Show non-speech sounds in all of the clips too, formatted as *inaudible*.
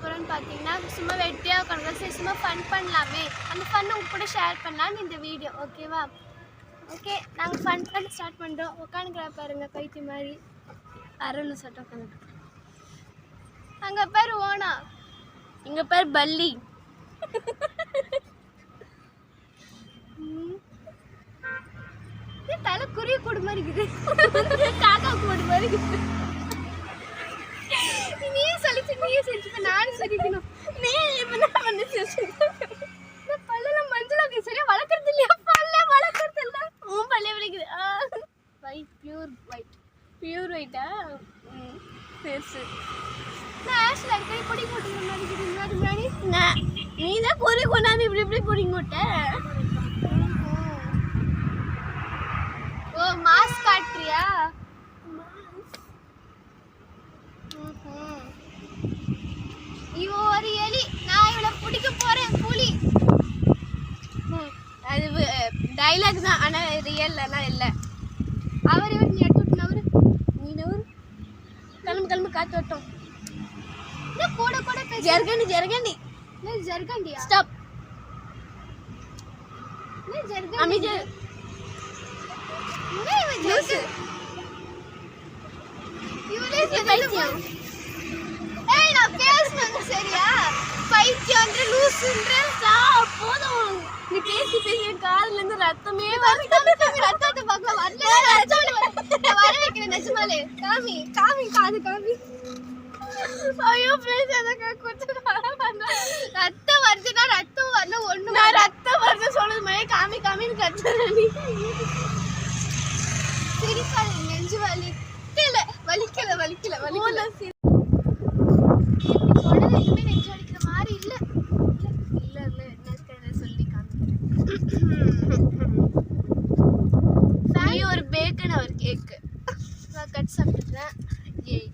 நான் சும்மா வெட்டியாக உட்காந்து சரி சும்மா ஃபன் பண்ணலாமே. அந்த ஃபன் உங்க கூட ஷேர் பண்ணலான்னு இந்த வீடியோ ஓகேவா ஓகே நாங்கள் ஃபன் பண்ண ஸ்டார்ட் பண்ணுறோம் உட்காந்துக்கிறா பாருங்கள் பைத்தி மாதிரி. அருள் சட்டை உட்காந்து அங்கே பேர் ஓனா. இங்கே பேர் பல்லி. தலை குருவி கூடு மாதிரி இருக்குது. காக்கா கூடு மாதிரி இருக்குது. முன்னாடி முன்னாடி. நான் நீ தான் பொறி கொண்டாந்து இப்படி இப்படி பொடி போட்ட. ஓ மாஸ்க் காட்டுறியா? ம்ஹும். ஒரு எலி. நான் இவளை பிடிக்க போறேன் புலி. ம், அது டைலாக் தான். ஆனால் ரியல் இல்லை. அவர் இவர் நான் பேசுனது சரியா பைத்தியம்ன்ற லூசுன்ற சா போதும் நீ பேசி பேசி என் காதுல இருந்து ரத்தமே வருது ரத்தத்தை பார்க்க வரல ரத்தம் வருது. நான் வர வைக்கிறேன் நிஜமாலே. காமி காமி காது காமி. ஐயோ பேசாத கொஞ்சம் ரத்தம் வருதுன்னா ரத்தம் வரல ஒண்ணு நான் ரத்தம் வருது சொல்லுது மாதிரி காமி காமின்னு கத்துறேன் சிரிக்காத நெஞ்சு வலி இல்ல வலிக்கல வலிக்கல வலிக்கல. உடனே நெஞ்சு வலிக்கிற மாதிரி இல்ல. இல்ல இல்ல என்ன சொல்லி *clears throat* நீ ஒரு பேக்கன் ஒரு கேக்கு நான் கட் சாப்பிட்டுறேன் ஏய்.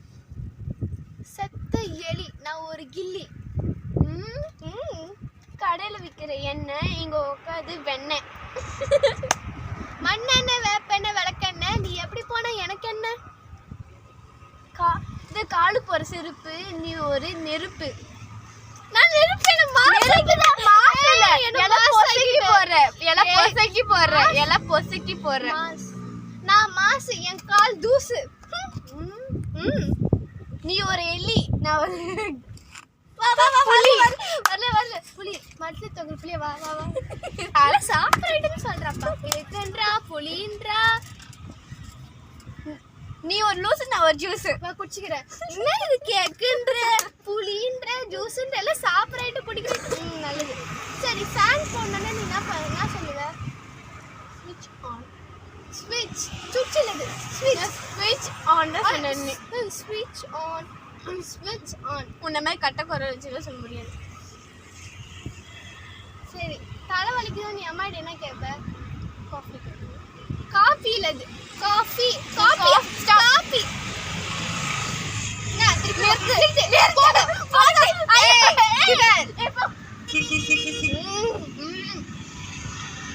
செத்த எலி. நான் ஒரு கில்லி. கடையில விற்கிற எண்ணெய் இங்க உட்காந்து வெண்ணெய். மண்ணெண்ணெய் வேப்பெண்ணெய் விளக்கெண்ணெய். நீ எப்படி போன எனக்கு என்ன? கா இந்த காலு போற செருப்பு நீ ஒரு நெருப்பு. நான் நெருப்பு பொசக்கி போற எல பொசக்கி போற எல பொசக்கி போற நான் மாசு என் கால் தூசு. நீ ஒரு எலி. நான் ஒரு புலி. வரல வரல புலி. மரத்துல தொங்குற புலிய வா வா வா. அத சாப்பிடுறேன்னு சொல்றப்பா. கேக்குன்றா புலின்றா. நீ ஒரு லூசு நான் ஒரு ஜூஸ் நான் குடிச்சுக்கிறேன் என்ன இது கேக்குன்ற புளின்ற ஜூஸ்ன்ற எல்லாம் சாப்பிட்றேட்டு குடிக்கிறேன் நல்லது. சரி ஃபேன் போடணுன்னா நீ என்ன பண்ண என்ன சொல்லுவ? ஸ்விட்ச் ஆன் ஸ்விட்ச் சுவிட்ச் இல்லது ஸ்விட்ச் ஸ்விட்ச் ஆன் தான் சொன்னேன் ஸ்விட்ச் ஆன் ஸ்விட்ச் ஆன் உன்ன மாதிரி கட்ட குறை வச்சுலாம் சொல்ல முடியாது சரி தலை வலிக்குது நீ அம்மாடி என்ன கேட்ப காஃபி காஃபி இல்ல இது காஃபி காஃபி காஃபி